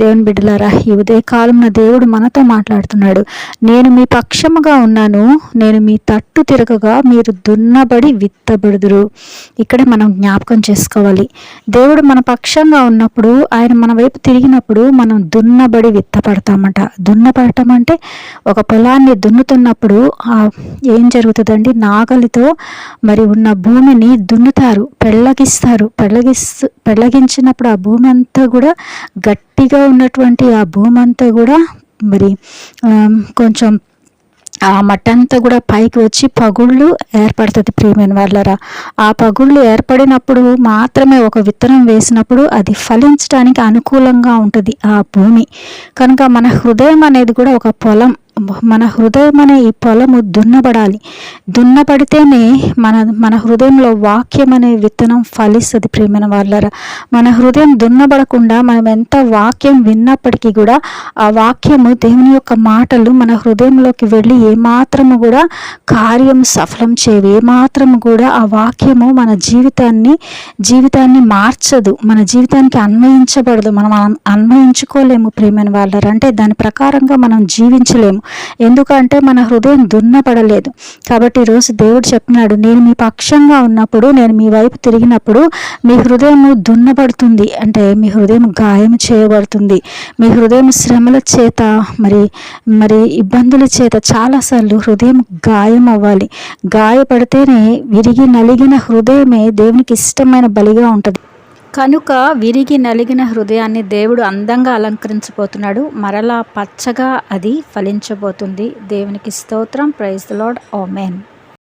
దేవుని బిడ్డలారా ఈ ఉదయకాలంలో దేవుడు మనతో మాట్లాడుతున్నాడు. నేను మీ పక్షముగా ఉన్నాను నేను మీ తట్టు తిరగగా మీరు దున్నబడి విత్తబడుదురు. ఇక్కడ మనం జ్ఞాపకం చేసుకోవాలి. దేవుడు మన పక్షంగా ఉన్నప్పుడు ఆయన మన వైపు తిరిగినప్పుడు మనం దున్నబడి విత్తపడతామట దున్నపడటం అంటే ఒక పొలాన్ని దున్నుతున్నప్పుడు ఏం జరుగుతుందండి? నాగలితో మరి ఉన్న భూమిని దున్నుతారు పెళ్ళగిస్తారు. పెళ్ళగిస్తూ పెళ్ళగించినప్పుడు ఆ భూమి అంతా కూడా గట్టిగా ఉన్నటువంటి ఆ భూమి అంతా కూడా మరి కొంచెం ఆ మట్టంతా కూడా పైకి వచ్చి పగుళ్ళు ఏర్పడుతుంది ప్రియమైన వాళ్ళరా. ఆ పగుళ్ళు ఏర్పడినప్పుడు మాత్రమే ఒక విత్తనం వేసినప్పుడు అది ఫలించడానికి అనుకూలంగా ఉంటుంది ఆ భూమి. కనుక మన హృదయం అనేది కూడా ఒక పొలం. మన హృదయం అనే ఈ పొలము దున్నబడాలి. దున్నబడితేనే మన మన హృదయంలో వాక్యం అనే విత్తనం ఫలిస్తుంది ప్రేమైన వాళ్ళరా మన హృదయం దున్నబడకుండా మనం ఎంత వాక్యం విన్నప్పటికీ కూడా ఆ వాక్యము దేవుని యొక్క మాటలు మన హృదయంలోకి వెళ్ళి ఏమాత్రము కూడా కార్యం సఫలం చేయవు. ఏమాత్రము కూడా ఆ వాక్యము మన జీవితాన్ని జీవితాన్ని మార్చదు. మన జీవితానికి అన్వయించబడదు. మనం అన్వయించుకోలేము ప్రేమైన వాళ్ళరా అంటే దాని ప్రకారంగా మనం జీవించలేము. ఎందుకంటే మన హృదయం దున్నపడలేదు కాబట్టి ఈరోజు దేవుడు చెప్తున్నాడు నేను మీ పక్షంగా ఉన్నప్పుడు నేను మీ వైపు తిరిగినప్పుడు మీ హృదయం దున్నపడుతుంది అంటే మీ హృదయం గాయం చేయబడుతుంది. మీ హృదయం శ్రమల చేత మరి మరి ఇబ్బందుల చేత చాలాసార్లు హృదయం గాయం అవ్వాలి. గాయపడితేనే విరిగి నలిగిన హృదయమే దేవునికి ఇష్టమైన బలిగా ఉంటుంది. కనుక విరిగి నలిగిన హృదయాన్ని దేవుడు అందంగా అలంకరించబోతున్నాడు. మరలా పచ్చగా అది ఫలించబోతుంది. దేవునికి స్తోత్రం. Praise lord ఓమెన్